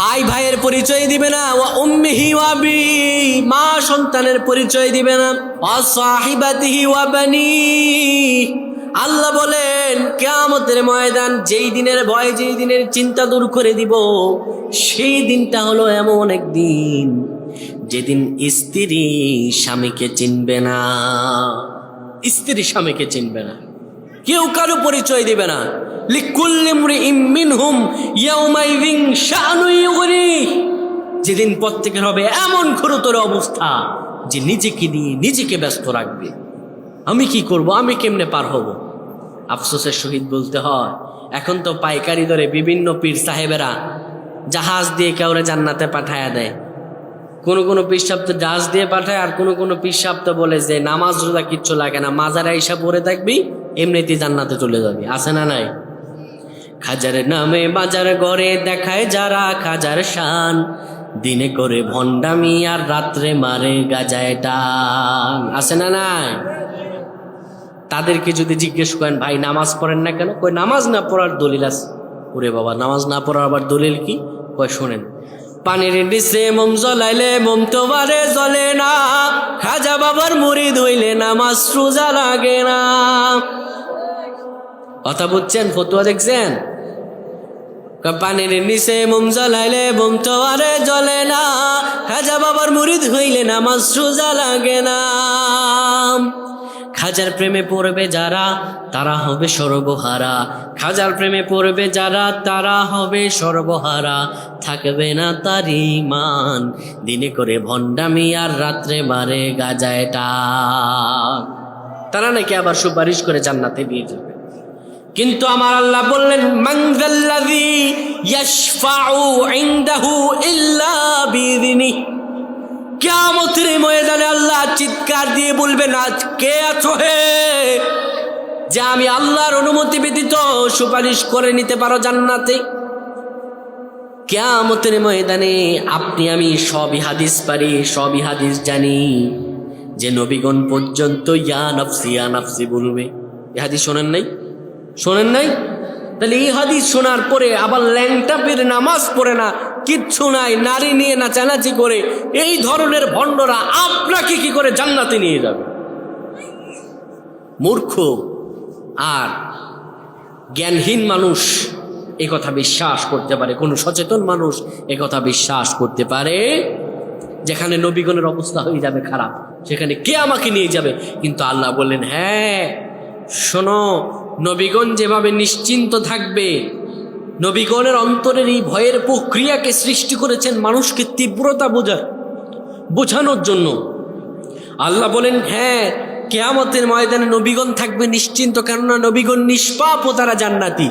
ভাই ভাইয়ের পরিচয় দিবে না ও উম্মিহি ওয়াবি মা সন্তানের পরিচয় দিবে না। অসাহিবাতিহি ওয়াবানি আল্লাহ বলেন, কেয়ামতের ময়দান যেই দিনের ভয়, যেই দিনের চিন্তা দূর করে দিব, সেই দিনটা হলো এমন একদিন, যেদিন স্ত্রী স্বামীকে চিনবে না। স্ত্রী স্বামীকে চিনবে না। কেউ কারও পরিচয় দিবে না। যেদিন প্রত্যেকের হবে এমন গুরুতর অবস্থা যে নিজেকে নিয়ে নিজেকে ব্যস্ত রাখবে। আমি কি করব? আমি কেমনে পার হব? আফসোসের সহিত বলতে হয়, এখন তো পাইকারি দরে বিভিন্ন পীর সাহেবেরা জাহাজ দিয়ে কাউরে জান্নাতে পাঠায়া দেয়। কোনো কোনো পিসাব তো জাহাজ দিয়ে পাঠায় আর কোনো কোনো পিসাব তো বলে যে নামাজ রোজা কিচ্ছু লাগে না, মাজারা আইসা পড়ে থাকবি, এমনিতেই জান্নাতে চলে যাবি। আছে না নাই? খাজার নামে বাজার গড়ে দেখায় যারা খাজার শান। দিনে করে ভণ্ডামি আর রাত্রে মারে গাজায় টান। আছে না নাই? তাদেরকে যদি জিজ্ঞেস করেন, ভাই, নামাজ পড়েন না কেন? কই নামাজ না পড়ার দলিল আছে। ওরে বাবা, নামাজ না পড়ার আবার দলিল কি? কয়, শোনেন, পানির নিচে মোম জ্বলাইলে মোম তোমারে জ্বলে না। খাজা বাবার মুড়ি ধুইলে নামাজ রোজা লাগে না। কথা বুঝছেন? ফতুয়া দেখছেন? পানির নিচে মোম জ্বলাইলে মোম আরে জ্বলে না। খাজা বাবার মুড়ি ধুইলে নামাজ রোজা লাগে না। খাজার প্রেমে পড়বে যারা, তারা হবে সর্বহারা। খাজার প্রেমে পড়বে যারা, তারা হবে সর্বহারা। থাকবে না তার ইমান দিনে করে ভণ্ডামি আর রাত্রে মারে গাজায় টান। তারা নাকি আবার সুপারিশ করে জান্নাতে দিয়ে যাবে। কিন্তু আমার আল্লাহ বললেন মাংজাল্লাযী ইয়াশফাউ ময়দানে আল্লাহ চিৎকার দিয়ে বলবেন, আজ কে আছো হে যে আমি আল্লাহর অনুমতি ব্যতীত সুপারিশ করে নিতে পারো জান্নাতে? কেয়ামতের ময়দানে আপনি, আমি সবই হাদিস পারি, সবই হাদিস জানি। যে নবীগণ পর্যন্ত ইয়া নফসি ইয়া নফসি বলবে। এ হাদিস শোনেন নাই? শোনেন নাই? তাহলে এই হাদিস শোনার পরে আবার ল্যাংটা পেরে নামাজ পড়ে না, কিচ্ছু নাই, নারী নিয়ে না নাচানাচি করে, এই ধরনের ভণ্ডরা আপনাকে কি করে জান্নাতে নিয়ে যাবে? মূর্খ আর জ্ঞানহীন মানুষ এ কথা বিশ্বাস করতে পারে, কোনো সচেতন মানুষ এ কথা বিশ্বাস করতে পারে। যেখানে নবীগণের অবস্থা হয়ে যাবে খারাপ, সেখানে কে আমাকে নিয়ে যাবে? কিন্তু আল্লাহ বললেন হ্যাঁ শোনো নবীগণ যেভাবে নিশ্চিন্ত থাকবে, নবীগণের অন্তরের এই ভয়ের প্রক্রিয়াকে সৃষ্টি করেছেন মানুষকে তীব্রতা বোঝার, বোঝানোর জন্য। আল্লাহ বলেন হ্যাঁ কেয়ামতের ময়দানে নবীগণ থাকবে নিশ্চিন্ত, কেননা নবীগণ নিষ্পাপ ও তারা জান্নাতি।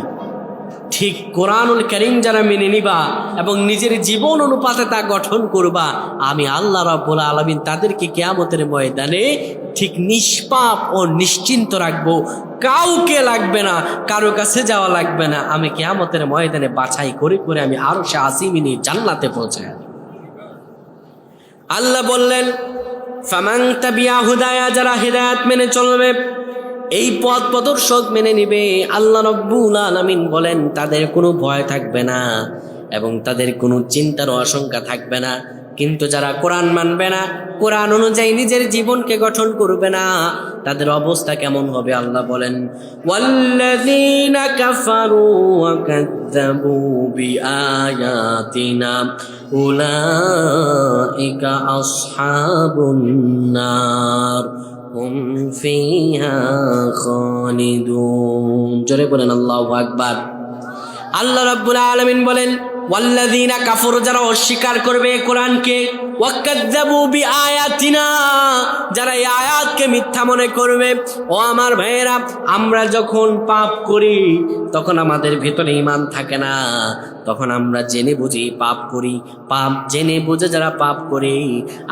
ঠিক কোরআনুল করিম যারা মেনে নিবা এবং নিজের জীবন অনুপাতে তা গঠন করবা, আমি আল্লাহ রাব্বুল আলামিন তাদেরকে কেয়ামতের ময়দানে ঠিক নিষ্পাপ ও নিশ্চিন্ত রাখব। কাউকে লাগবে না, কারও কাছে যাওয়া লাগবে না। আমি কেয়ামতের ময়দানে বাছাই করে করে আমি আরও সে আসিমিনি জান্নাতে পৌঁছায় আল্লাহ বললেন ফামাং তাবিয়া হুদায়া, যারা হৃদায়াত মেনে চলবে এই পথ প্রদর্শক মেনে নিবে। আল্লাহ রব্বুল আলামিন বলেন, তাদের কোনো ভয় থাকবে না এবং তাদের কোনো চিন্তার আশঙ্কা থাকবে না। কিন্তু যারা কোরআন মানবে না, কোরআন অনুযায়ী নিজের জীবনকে গঠন করবে না, তাদের অবস্থা কেমন হবে আল্লাহ বলেন, ওয়াল্লাযীনা হুম ফিহা খালিদুন জোরে বলেন, আল্লাহু আকবার। আল্লাহ রাব্বুল আলামিন বলেন, ওয়াল্লাযীনা কাফারু, যারা অস্বীকার করবে কোরআনকে ওয়াকাজ্জাবু বিআয়াতিনা, যারা এই আয়াতকে মিথ্যা মনে করবে। ও আমার ভাইয়েরা, আমরা যখন পাপ করি, তখন আমাদের ভেতরে ইমান থাকে না। তখন আমরা জেনে বুঝি পাপ করি। পাপ জেনে বুঝে যারা পাপ করি,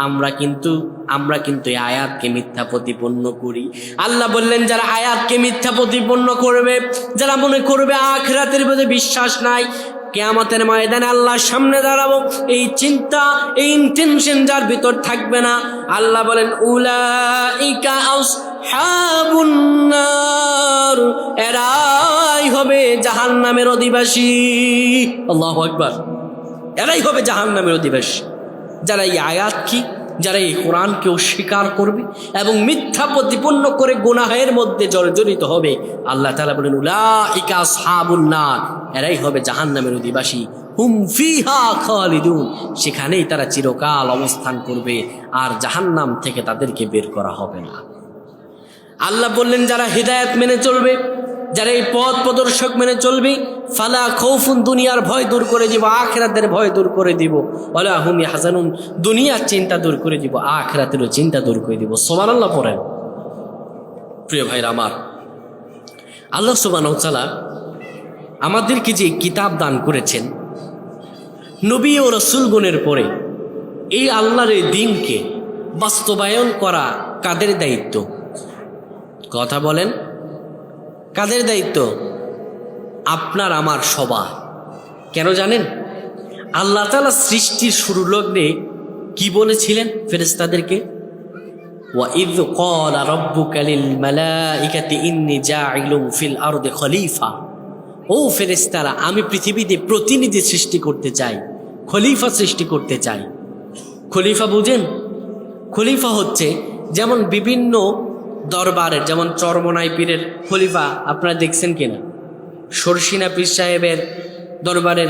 আমরা কিন্তু আমরা কিন্তু এই আয়াতকে মিথ্যা প্রতিপন্ন করি। আল্লাহ বললেন, যারা আয়াতকে মিথ্যা প্রতিপন্ন করবে, যারা মনে করবে আখরাতের প্রতি বিশ্বাস নাই কেয়ামতের ময়দানে আল্লাহর সামনে দাঁড়াবো। এই চিন্তা, এই ইন্টেনশন যার ভিতর থাকবে না। আল্লাহ বলেন নার। এরাই হবে জাহান নামের অধিবাসী। আল্লাহ একবার এরাই হবে জাহান নামের অধিবাসী। যারা এই আয়াত কি যারা এই কোরআনকে অস্বীকার করবে এবং মিথ্যা প্রতিপন্ন করে গুনাহের মধ্যে জর্জরিত হবে, আল্লাহ তালা বলেন, উলাইকা সাবুন্নার এরাই হবে জাহান নামের অধিবাসী সেখানেই তারা চিরকাল অবস্থান করবে আর জাহান্নাম থেকে তাদেরকে বের করা হবে না। আল্লাহ বললেন, যারা হৃদায়ত মেনে চলবে যারা এই পথ প্রদর্শক মেনে চলবে, ফালা খৌফুন দুনিয়ার ভয় দূর করে দিব, আখরাতের ভয় দূর করে দিব। ওলা হুমি হাসানুন দুনিয়ার চিন্তা দূর করে দিব, আখরাতেরও চিন্তা দূর করে দিব। সোমান আল্লাহ পড়েন। প্রিয় ভাইরা আমার, আল্লাহ সোবান আমাদেরকে যে কিতাব দান করেছেন, নবী ও রসুলগুনের পরে এই আল্লাহর এই দিনকে বাস্তবায়ন করা কাদের দায়িত্ব? কথা বলেন কাদের দায়িত্ব আপনার আমার সবার কেন জানেন আল্লাহ তালা সৃষ্টির শুরু লগ্নে কি বলেছিলেন ফেরেস্তাদেরকে وَإِذْ قَالَ رَبُّكَ لِلْمَلَائِكَةِ إِنِّي جَاعِلٌ فِي الْأَرْضِ খলিফা ও ফেরেস্তারা আমি পৃথিবীতে প্রতিনিধি সৃষ্টি করতে চাই খলিফা সৃষ্টি করতে চাই খলিফা বুঝেন খলিফা হচ্ছে যেমন বিভিন্ন দরবারের, যেমন চরমনাই পীরের খলিফা আপনারা দেখছেন কিনা? সরসিনা পীর সাহেবের দরবারের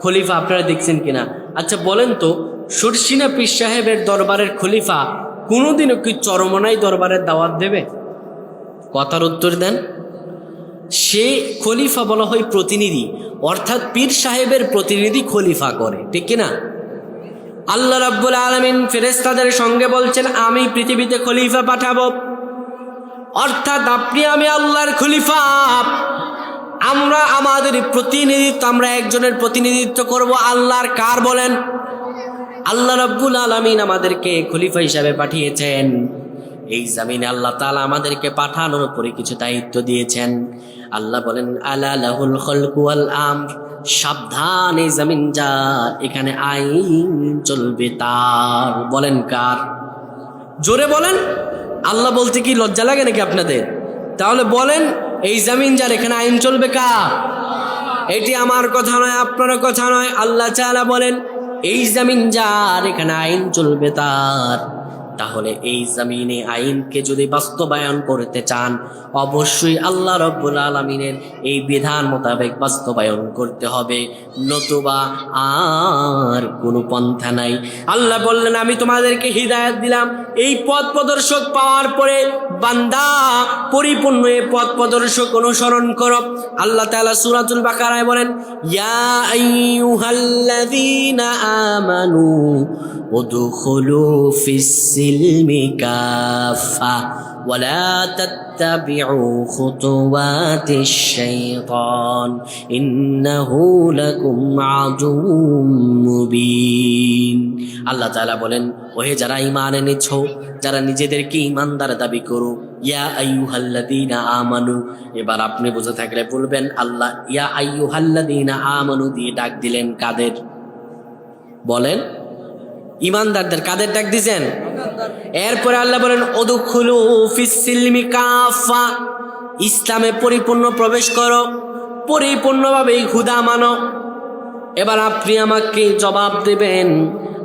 খলিফা আপনারা দেখছেন কিনা? আচ্ছা বলেন তো, সরসিনা পীর সাহেবের দরবারের খলিফা কোনোদিনও কি চরমনাই দরবারের দাওয়াত দেবে? কথার উত্তর দেন, সে খলিফা বলা হয় প্রতিনিধি, অর্থাৎ পীর সাহেবের প্রতিনিধি খলিফা করে, ঠিক কিনা? আল্লাহ রাব্বুল আলমিন ফেরেস্তাদের সঙ্গে বলছেন, আমি পৃথিবীতে খলিফা পাঠাবো। অর্থাৎ আপনি আমি আল্লাহর খলিফা। আমরা আমাদের প্রতিনিধিত্ব, আমরা একজনের প্রতিনিধিত্ব করব আল্লাহর কার বলেন? আল্লাহ রাব্বুল আলমিন আমাদেরকে খলিফা হিসাবে পাঠিয়েছেন। এই জামিনে আল্লাহ তালা আমাদেরকে পাঠানোর উপরে কিছু দায়িত্ব দিয়েছেন। আল্লাহ বলেন, আলা লাহুল আম সাবধান, এই জামিন যা, এখানে আইন চলবে তার। বলেন কার? জোরে বলেন। আল্লাহ বলতে কি লজ্জা লাগে নাকি আপনাদের? তাহলে বলেন, এই জামিন যার, এখানে আইন চলবে কা এটি আমার কথা নয় আপনার কথা নয়। আল্লাহ চালা বলেন, এই জামিন যার, এখানে আইন চলবে তার। তাহলে এই জামিনে আইনকে যদি বাস্তবায়ন করতে চান, অবশ্যই আল্লাহ রব্বুল আলমিনের এই বিধান মোতাবেক বাস্তবায়ন করতে হবে। নতুবা আর কোনো পন্থা নাই। আল্লাহ বললেন, আমি তোমাদেরকে হৃদায়ত দিলাম। এই পথ প্রদর্শক পাওয়ার পরে বান্দা পরিপূর্ণ এ পথ প্রদর্শক অনুসরণ করো। আল্লাহ তাআলা সূরাতুল বাকারায় বলেন, ইয়া আমানু উদখুলু ফিস-সিলমি কাফা ولا تتبعوا خطوات الشيطان إنه لكم عدو مبين আল্লাহ তাআলা বলেন ওহে যারা ঈমান এনেছ যারা নিজেদেরকে ঈমানদার দাবি করো ইয়া আইয়ুহাল্লাযীনা আমানু এবার আপনি বুঝে থাকলে বলবেন আল্লাহ ইয়া আইয়ুহাল্লাযীনা আমানু দিয়ে ডাক দিলেন কাদের বলেন ইমানদারদের কাদের ডাক দিছেন? এরপরে আল্লাহ বলেন ওদুখুলু ফিসিলমি কাফা। ইসলামে পরিপূর্ণ প্রবেশ করো পরিপূর্ণভাবে হুদা মানো। এবার আপনি আমাকে জবাব দেবেন,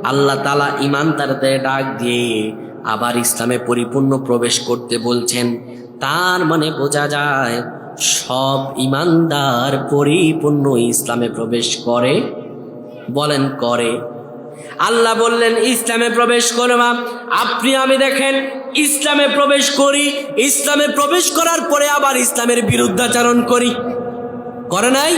আল্লাহ তালা ইমানদারদের ডাক দিয়ে আবার ইসলামে পরিপূর্ণ প্রবেশ করতে বলছেন। তার মানে বোঝা যায়, সব ইমানদার পরিপূর্ণ ইসলামে প্রবেশ করে, বলেন করে। আল্লাহ বললেন, ইসলামে প্রবেশ করবা আপনি, আমি দেখেন, ইসলামে প্রবেশ করি, ইসলামে প্রবেশ করার পরে আবার ইসলামের বিরুদ্ধাচারণ করি। করে নাই?